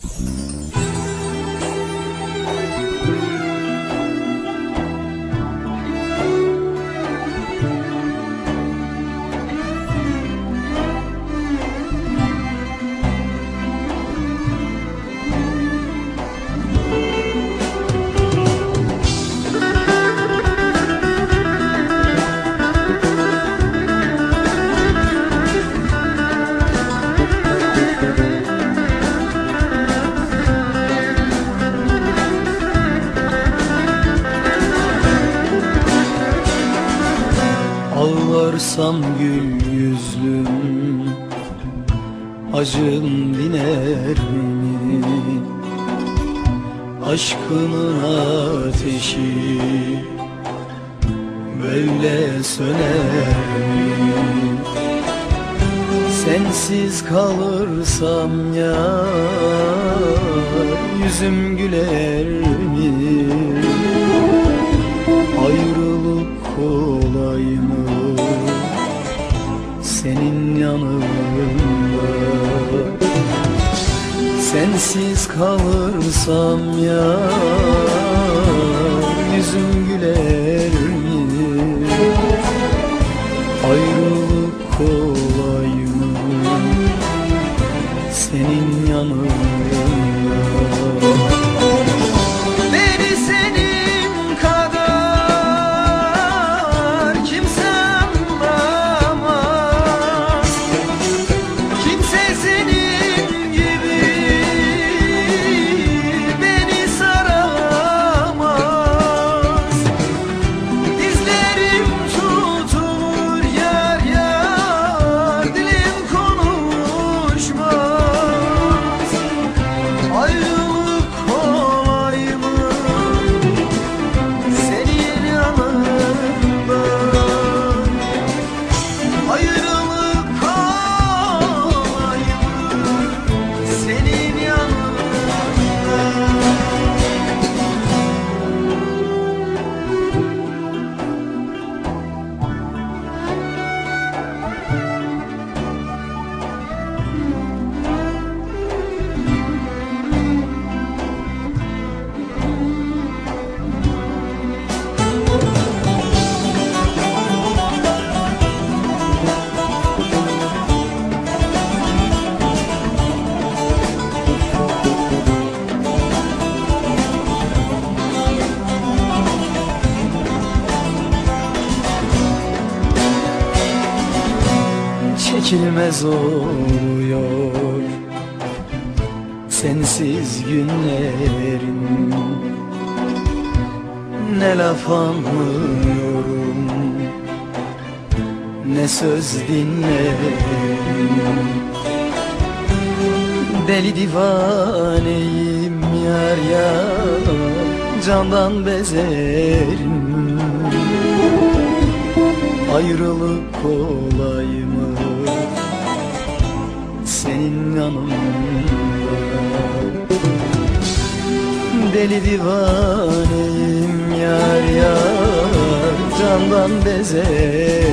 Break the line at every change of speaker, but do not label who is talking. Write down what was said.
you Ağlarsam gül yüzlüm Acım diner beni Aşkının ateşi Böyle söner mi? Sensiz kalırsam ya Yüzüm güler mi? Sensiz kalırsam ya Yüzüm güler mi Ayrılık kolay mı? Senin çekilmez oluyor Sensiz günlerin Ne laf anlıyorum Ne söz dinlerim. Deli divaneyim yar yar Candan bezerim. Ayrılık kolay mı senin yanında. Deli divaneyim yar yar Candan bezerim